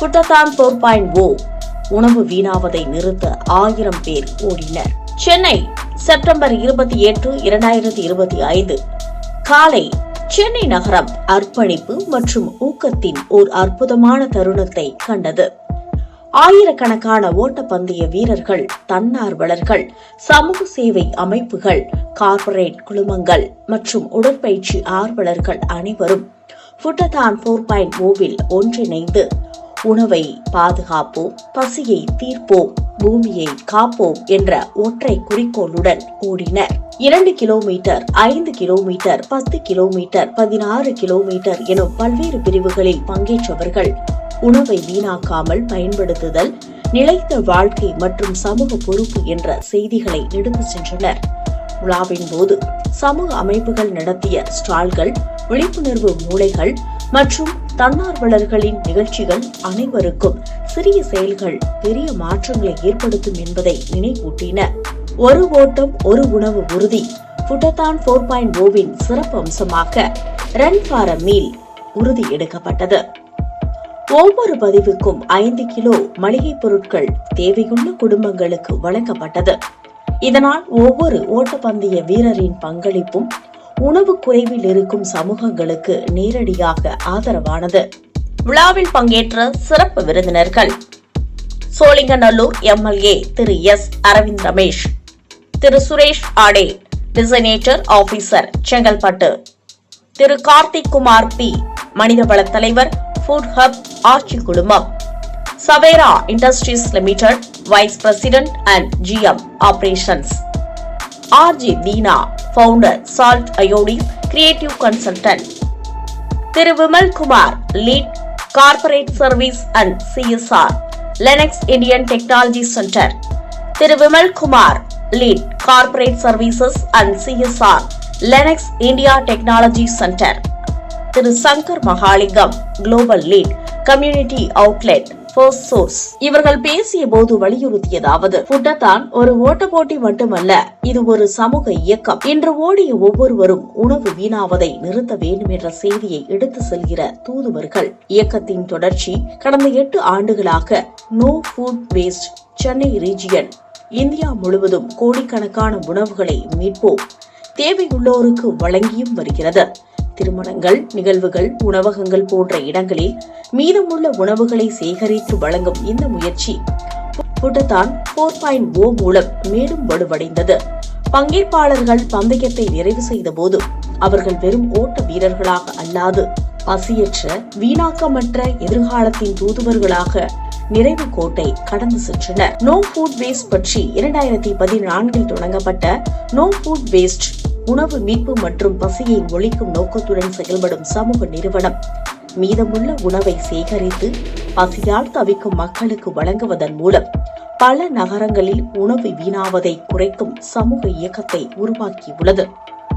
புட்டதான் four point ஓ உணவு வீணாவதை நிறுத்த ஆயிரம் பேர் ஓடினர். சென்னை செப்டம்பர் இருபத்தி எட்டு இரண்டாயிரத்தி இருபத்தி ஐந்து. காலை சென்னை நகரம் அர்ப்பணிப்பு மற்றும் ஊக்கத்தின் ஓர் அற்புதமான தருணத்தை கண்டது. ஆயிரக்கணக்கான ஓட்டப்பந்தய வீரர்கள் தன்னார்வலர்கள் சமூக சேவை அமைப்புகள் கார்ப்பரேட் குழுமங்கள் மற்றும் உடற்பயிற்சி ஆர்வலர்கள் அனைவரும் ஃபுட்டதான் போர் பாயிண்ட் ஓவில் ஒன்றிணைந்து உணவை பாதுகாப்போம் பசியை தீர்ப்போம் பூமியை காப்போம் என்ற ஒற்றை குறிக்கோளுடன் ஓடினர் இரண்டு கிலோமீட்டர் ஐந்து கிலோமீட்டர் பத்து கிலோமீட்டர் பதினாறு கிலோமீட்டர் எனும் பல்வேறு பிரிவுகளில் பங்கேற்றவர்கள் உணவை வீணாக்காமல் பயன்படுத்துதல் நிலைத்த வாழ்க்கை மற்றும் சமூக பொறுப்பு என்ற செய்திகளை எடுத்துச் சென்றனர். விழாவின் போது சமூக அமைப்புகள் நடத்திய ஸ்டால்கள் விழிப்புணர்வு மூளைகள் மற்றும் தன்னார்வலர்களின் நிகழ்ச்சிகள் அனைவருக்கும் சிறிய செயல்கள் பெரிய மாற்றங்களை ஏற்படுத்தும் என்பதை நினைவூட்டின. ஒரு ஓட்டம் ஒரு உணவு உறுதி. புட்டத்தான் போர் பாயிண்ட் ஓவின் oh சிறப்பு அம்சமாக ரன் ஃபார் அ மீல் உறுதி எடுக்கப்பட்டது. ஒவ்வொரு பதிவுக்கும் ஐந்து கிலோ மளிகைப் பொருட்கள் தேவையுள்ள குடும்பங்களுக்கு வழங்கப்பட்டது. இதனால் ஒவ்வொரு ஓட்டப்பந்தய வீரரின் பங்களிப்பும் உணவு குறைவில் இருக்கும் சமூகங்களுக்கு நேரடியாக ஆதரவானது. விழாவில் பங்கேற்ற சிறப்பு விருந்தினர்கள். Sholinganallur MLA Thiru S Aravind Ramesh Thiru Suresh ஆடே designated officer Chengalpattu Thiru Karthik Kumar P மனிதவள தலைவர் ஃபுட் ஹப் ஆட்சி குழுமம் Savera industries limited vice president and GM operations. RG Deena founder salt அயோடிஸ் creative consultant Thiru Vimalkumar lead corporate service and CSR Lennox Indian technology centre Thiru Vimalkumar lead corporate services and CSR Lennox India technology centre Thiru Shankar Mahalingam global lead community outlet first source இவர்கள் பேசிய போது வலியுறுத்தியதாவது புட்டத்தான் ஒரு ஓட்ட போட்டி மட்டுமல்ல இது ஒரு சமூக இயக்கம். இன்று ஓடிய ஒவ்வொருவரும் உணவு வீணாவதை நிறுத்த வேண்டும் என்ற செய்தியை எடுத்து செல்கிற தூதுவர்கள். இயக்கத்தின் தொடர்ச்சி கடந்த எட்டு ஆண்டுகளாக no food waste Chennai region India முழுவதும் கோடிக்கணக்கான உணவுகளை மீட்போம் தேவையுள்ளோருக்கு வழங்கியும் வருகிறது. திருமணங்கள் நிகழ்வுகள் உணவகங்கள் போன்ற இடங்களில் மீதமுள்ள உணவுகளை சேகரித்து வழங்கும் இந்த முயற்சி புட்டத்தான் போர் பாயிண்ட் ஓ oh மூலம் மேலும் வலுவடைந்தது. பங்கேற்பாளர்கள் பந்தயத்தை நிறைவு செய்த போது அவர்கள் வெறும் ஓட்ட வீரர்களாக அல்லாது பசியற்ற வீணாக்கமற்ற எதிர்காலத்தின் தூதுவர்களாக நிறைவு கோட்டை கடந்து சென்றனர். நோ ஃபுட் வேஸ்ட் பற்றி இரண்டாயிரத்தி பதினான்கில் தொடங்கப்பட்ட நோ ஃபுட் வேஸ்ட் உணவு மீட்பு மற்றும் பசியை ஒழிக்கும் நோக்கத்துடன் செயல்படும் சமூக நிறுவனம். மீதமுள்ள உணவை சேகரித்து பசியால் தவிக்கும் மக்களுக்கு வழங்குவதன் மூலம் பல நகரங்களில் உணவு வீணாவதை குறைக்கும் சமூக இயக்கத்தை உருவாக்கியுள்ளது.